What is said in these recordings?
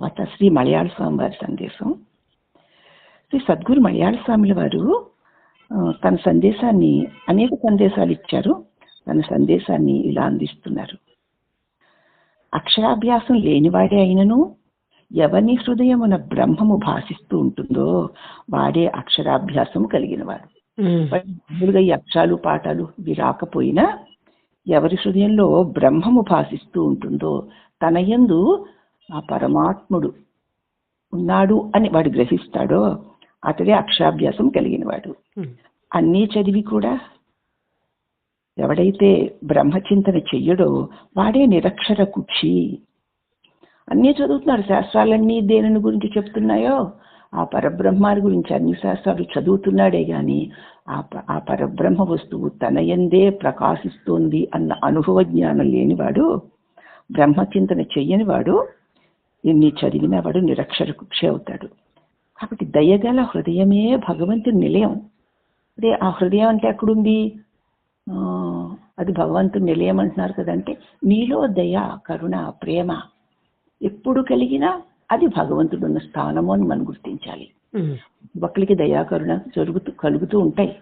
తర్వాత శ్రీ మలయాళ స్వామి వారి సందేశం. శ్రీ సద్గురు మలయాళ స్వాముల వారు తన సందేశాన్ని అనేక సందేశాలు ఇచ్చారు. తన సందేశాన్ని ఇలా అందిస్తున్నారు. అక్షరాభ్యాసం లేనివాడే అయినను ఎవని హృదయమున బ్రహ్మము భాషిస్తూ ఉంటుందో వాడే అక్షరాభ్యాసం కలిగినవాడు వాడు. మామూలుగా ఈ అక్షరాలు పాఠాలు ఇవి రాకపోయినా ఎవరి హృదయంలో బ్రహ్మము భాషిస్తూ ఉంటుందో తన యందు ఆ పరమాత్ముడు ఉన్నాడు అని వాడు గ్రహిస్తాడో అతడే అక్షరాభ్యాసం కలిగినవాడు. అన్నీ చదివి కూడా ఎవడైతే బ్రహ్మచింతన చెయ్యడో వాడే నిరక్షర కుక్షి. అన్నీ చదువుతున్నాడు శాస్త్రాలన్నీ దేనిని గురించి చెప్తున్నాయో? ఆ పరబ్రహ్మాన్ని గురించి అన్ని శాస్త్రాలు చదువుతున్నాడే గాని ఆ పరబ్రహ్మ వస్తువు తన యందే ప్రకాశిస్తోంది అన్న అనుభవ జ్ఞానం లేనివాడు బ్రహ్మచింతన చెయ్యని ఎన్ని చదివినా వాడు నిరక్షర కుక్షి అవుతాడు కాబట్టి దయగల హృదయమే భగవంతుని నిలయం. అదే ఆ హృదయం అంటే ఎక్కడుంది? అది భగవంతుని నిలయం అంటున్నారు కదంటే నీలో దయ కరుణ ప్రేమ ఎప్పుడు కలిగినా అది భగవంతుడు ఉన్న స్థానము అని మనం గుర్తించాలి. ఒకరికి దయా కరుణ జరుగుతూ కలుగుతూ ఉంటాయి.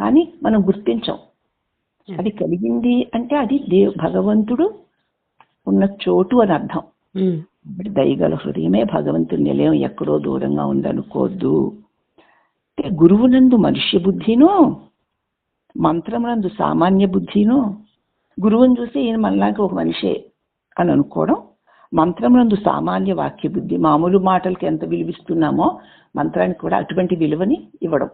కానీ మనం గుర్తించం. అది కలిగింది అంటే అది దే భగవంతుడు ఉన్న చోటు అని అర్థం. కాబట్టి దయగల హృదయమే భగవంతుని నిలయం ఎక్కడో దూరంగా ఉందనుకోవద్దు అంటే గురువునందు మనుష్య బుద్ధిను మంత్రమునందు సామాన్య బుద్ధిను గురువుని చూసి ఈయన మనలాగా ఒక మనిషే అని అనుకోవడం మంత్రమునందు సామాన్య వాక్య బుద్ధి మామూలు మాటలకి ఎంత విలువిస్తున్నామో మంత్రానికి కూడా అటువంటి విలువని ఇవ్వడం.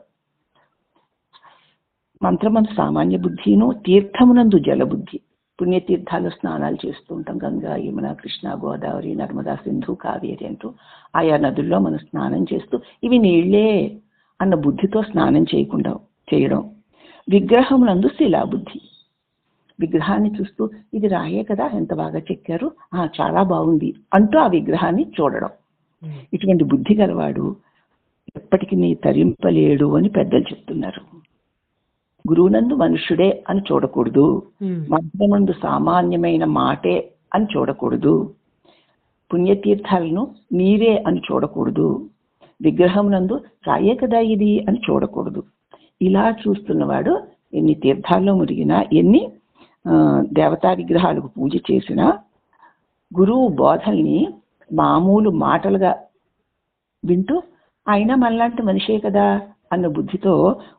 మంత్రమందు సామాన్య బుద్ధిను తీర్థమునందు జలబుద్ధి. పుణ్యతీర్థాలు స్నానాలు చేస్తూ ఉంటాం. గంగా యమున కృష్ణ గోదావరి నర్మదా సింధు కావేరి అంటూ ఆయా నదుల్లో మనం స్నానం చేస్తూ ఇవి నీళ్ళే అన్న బుద్ధితో స్నానం చేయకుండా చేయడం. విగ్రహమునందు శిలాబుద్ధి. విగ్రహాన్ని చూస్తూ ఇది రాయే కదా ఎంత బాగా చెక్కారు? ఆ చాలా బాగుంది అంటూ ఆ విగ్రహాన్ని చూడడం. ఇటువంటి బుద్ధి గలవాడు ఎప్పటికీ నీ తరింపలేడు అని పెద్దలు చెప్తున్నారు. గురువునందు మనుష్యుడే అని చూడకూడదు. మంత్రమందు సామాన్యమైన మాటే అని చూడకూడదు. పుణ్యతీర్థాలను నీరే అని చూడకూడదు. విగ్రహం నందు రాయే కదా ఇది అని చూడకూడదు. ఇలా చూస్తున్నవాడు ఎన్ని తీర్థాల్లో మురిగినా ఎన్ని దేవతా విగ్రహాలకు పూజ చేసినా గురువు బోధల్ని మామూలు మాటలుగా వింటూ ఆయన మనలాంటి మనిషే కదా అన్న బుద్ధితో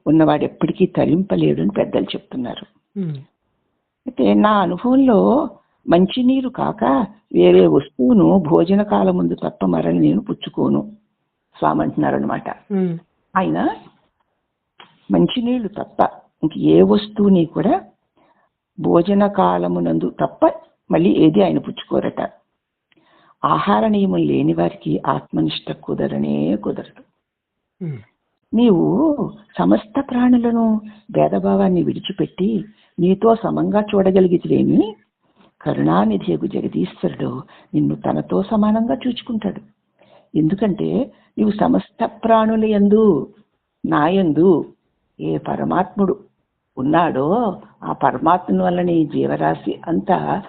ఉన్నవాడు ఎప్పటికీ తరింపలేడు అని పెద్దలు చెప్తున్నారు. అయితే నా అనుభవంలో మంచినీరు కాక వేరే వస్తువును భోజన కాలం ముందు తప్ప మరని నేను పుచ్చుకోను. స్వామి అంటున్నారు అనమాట ఆయన మంచినీళ్ళు తప్ప ఇంక ఏ వస్తువుని కూడా భోజన కాలమునందు తప్ప మళ్ళీ ఏది ఆయన పుచ్చుకోరట. ఆహార నియమం లేని వారికి ఆత్మనిష్ట కుదరనే కుదరదు. నీవు సమస్త ప్రాణులను భేదభావాన్ని విడిచిపెట్టి నీతో సమంగా చూడగలిగితేమి కరుణానిధియకు జగదీశ్వరుడు నిన్ను తనతో సమానంగా చూచుకుంటాడు. ఎందుకంటే నీవు సమస్త ప్రాణుల ఎందు నాయందు ఏ పరమాత్ముడు ఉన్నాడో ఆ పరమాత్మ వల్లనే జీవరాశి అంతా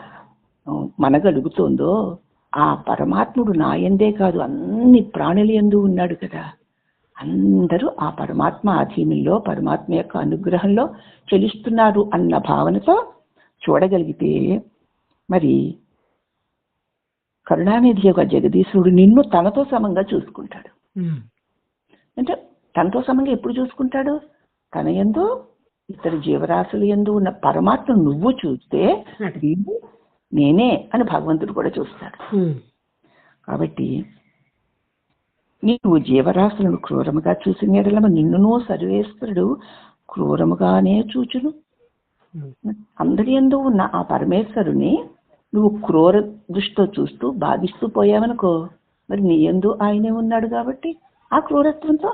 మనగలుగుతోందో ఆ పరమాత్ముడు నాయందే కాదు అన్ని ప్రాణుల ఎందు ఉన్నాడు కదా. అందరూ ఆ పరమాత్మ అధీనంలో పరమాత్మ యొక్క అనుగ్రహంలో చెలిస్తున్నారు అన్న భావనతో చూడగలిగితే మరి కరుణానిధి యొక్క జగదీశ్వరుడు నిన్ను తనతో సమంగా చూసుకుంటాడు. అంటే తనతో సమంగా ఎప్పుడు చూసుకుంటాడు? తన ఎందు ఇతర జీవరాశుల ఎందు ఉన్న పరమాత్మ నువ్వు చూస్తే నేనే అని భగవంతుడు కూడా చూస్తాడు. కాబట్టి నీవు జీవరాశులను క్రూరముగా చూసిన ఎడలమ నిన్నును సర్వేశ్వరుడు క్రూరముగానే చూచును. అందరి ఎందు ఉన్న ఆ పరమేశ్వరుని నువ్వు క్రూర దృష్టితో చూస్తూ బాధిస్తూ పోయావనుకో మరి నీ ఎందు ఆయనే ఉన్నాడు కాబట్టి ఆ క్రూరత్వంతో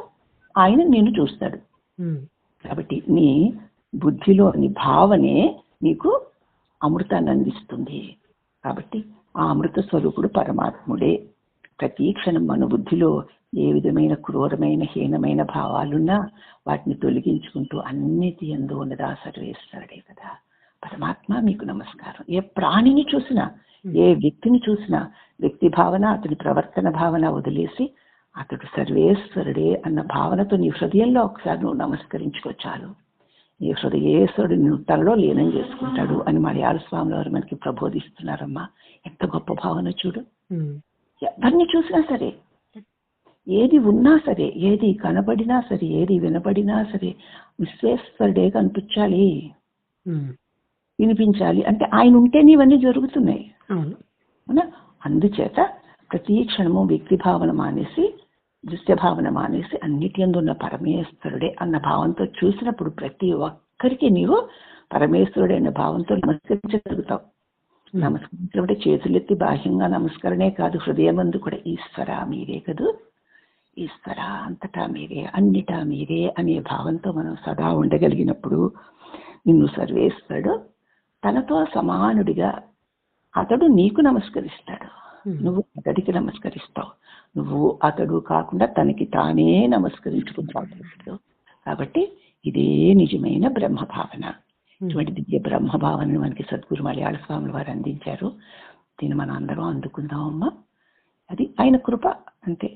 ఆయన నిన్ను చూస్తాడు. కాబట్టి నీ బుద్ధిలో నీ భావనే నీకు అమృతాన్ని అందిస్తుంది. కాబట్టి ఆ అమృత స్వరూపుడు పరమాత్ముడే. ప్రతి క్షణం మన బుద్ధిలో ఏ విధమైన క్రూరమైన హీనమైన భావాలున్నా వాటిని తొలగించుకుంటూ అన్నిటి ఎందు ఉన్నదా సర్వేశ్వరుడే కదా పరమాత్మ మీకు నమస్కారం. ఏ ప్రాణిని చూసినా ఏ వ్యక్తిని చూసినా వ్యక్తి భావన అతని ప్రవర్తన భావన వదిలేసి అతడు సర్వేశ్వరుడే అన్న భావనతో నీ హృదయంలో ఒకసారి నువ్వు నమస్కరించుకోచాలు నీ హృదయేశ్వరుడు నువ్వు తనలో లీనం చేసుకుంటాడు అని మలయాళ స్వాముల వారు మనకి ప్రబోధిస్తున్నారమ్మా. ఎంత గొప్ప భావన చూడు. ఎవరిని చూసినా సరే. ఏది ఉన్నా సరే ఏది కనబడినా సరే ఏది వినబడినా సరే విశ్వేశ్వరుడే కనిపించాలి? వినిపించాలి. అంటే ఆయన ఉంటేనే ఇవన్నీ జరుగుతున్నాయి. అవును. అందుచేత ప్రతి క్షణము వ్యక్తి భావన మానేసి దృశ్య భావన మానేసి అన్నిటి ఉన్న పరమేశ్వరుడే అన్న భావంతో చూసినప్పుడు ప్రతి ఒక్కరికి నీవు పరమేశ్వరుడే అన్న భావంతో నమస్కరించగలుగుతావు. నమస్కరించడం అంటే చేతులెత్తి బాహ్యంగా నమస్కరణే కాదు హృదయమందు కూడా ఈశ్వర మీరే కదూ. ఈశ్వర అంతటా మీరే అన్నిటా మీరే అనే భావంతో మనం సదా ఉండగలిగినప్పుడు నిన్ను సర్వేశ్వరుడు తనతో సమానుడిగా అతడు నీకు నమస్కరిస్తాడు. నువ్వు అతడికి నమస్కరిస్తావు. నువ్వు అతడు కాకుండా తనకి తానే నమస్కరించుకుంటావు కాబట్టి ఇదే నిజమైన బ్రహ్మ భావన ఇటువంటి దివ్య బ్రహ్మ భావనను మనకి సద్గురు మలయాళ స్వాముల వారు అందించారు. దీన్ని మనం అందరం అందుకుందాం అమ్మా. అది ఆయన కృప అంతే.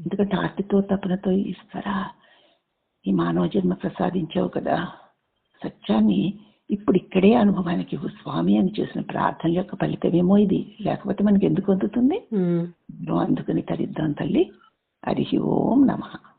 ఎందుకంటే ఆర్తితో తపనతో ఇస్తారా? ఈ మానవ జన్మ ప్రసాదించావు కదా. సత్యాన్ని ఇప్పుడు ఇక్కడే అనుభవానికి స్వామి అని చేసిన ప్రార్థన యొక్క ఫలితమేమో ఇది. లేకపోతే మనకి ఎందుకు అందుతుంది? ఉమ్. అందుకని తరిద్దాం తల్లి. హరి ఓం నమః.